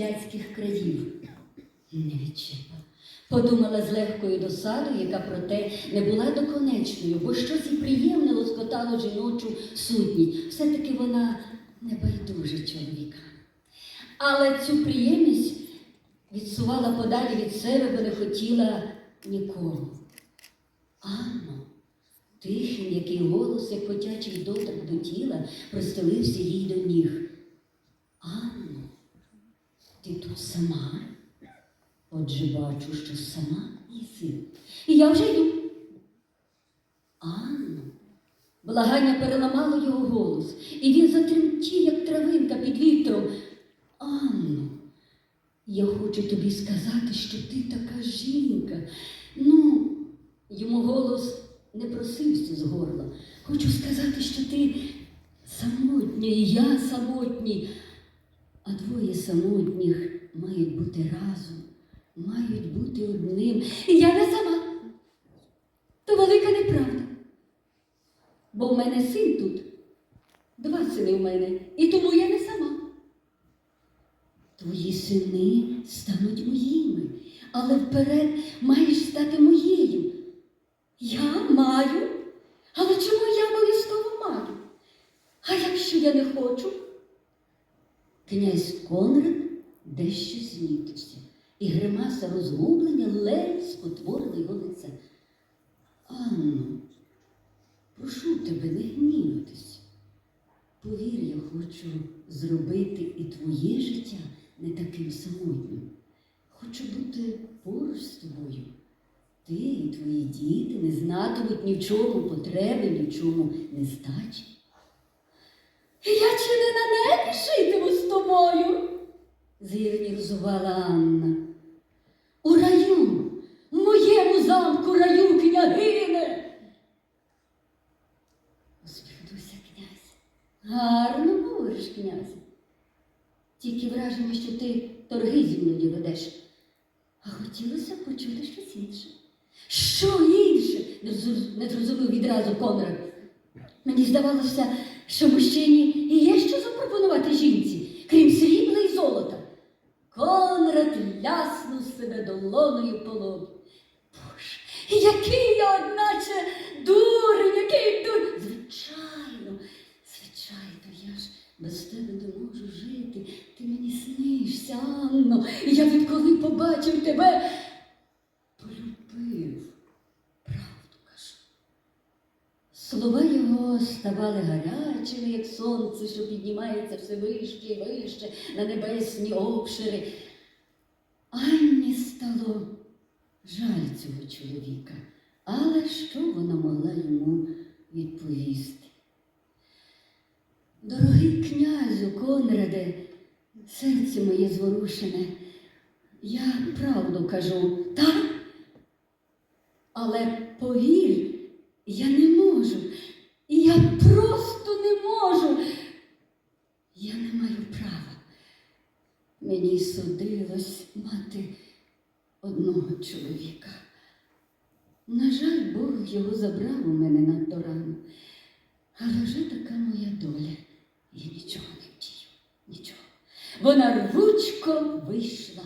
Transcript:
сіляцьких країв. Не відчепа. Подумала з легкою досадою, яка проте не була доконечною, бо щось і приємне лоскотало жіночу сутність. Все-таки вона не байдуже чоловіка. Але цю приємність відсувала подалі від себе, бо не хотіла нікому. Анно, тихий, м'який голос, як котячий доторк до тіла, простелився їй до ніг. Ти тут сама? Отже, бачу, що сама їси. І я вже йду. Анно, благання переламало його голос, і він затремтів, як травинка під вітром. Анно, я хочу тобі сказати, що ти така жінка. Ну, йому голос не просився з горла. Хочу сказати, що ти самотня, і я самотній, а двоє самотніх мають бути разом, мають бути одним. Я не сама. То велика неправда. Бо в мене син тут, два сини в мене, і тому я не сама. Твої сини стануть моїми, але вперед маєш стати моєю. Я маю, але чому я обов'язково маю? А якщо я не хочу? Князь Конрад дещо знітився, і гримаса розгублення ледь спотворила його лице. Анно, прошу тебе не гніватись. Повір, я хочу зробити і твоє життя не таким самотнім. Хочу бути поруч з тобою. Ти і твої діти не знатимуть ні в чому потреби, ні в чому нестачі. Я чи не на небі житиму з тобою? зірнірзувала Анна. У раю, в моєму замку раю княгине. Усміхнувся князь. Гарно говориш, князь. Тільки враження, що ти торги зі мною ведеш. А хотілося б почути щось інше. Що інше? не зрозумів відразу Конрад. Мені здавалося, що мужчині і є що запропонувати жінці, крім срібла і золота. Конрад ляснув себе долоною по лобі. Боже, який я, одначе, дурень, який дурень. Звичайно, звичайно, я ж без тебе не можу жити. Ти мені снишся, Анно. І я відколи побачив тебе, полюбив. Правду кажу. Слова його ставали гарячими, як сонце, що піднімається все вище і вище на небесні обшири. Анні стало жаль цього чоловіка, але що вона могла йому відповісти? Дорогий князю Конраде, серце моє зворушене, я правду кажу, так? Але повір, я не можу. Я просто не можу. Я не маю права. Мені судилось мати одного чоловіка. На жаль, Бог його забрав у мене надто рано. Але вже така моя доля. Я нічого не вдію, нічого. Вона рвучко вийшла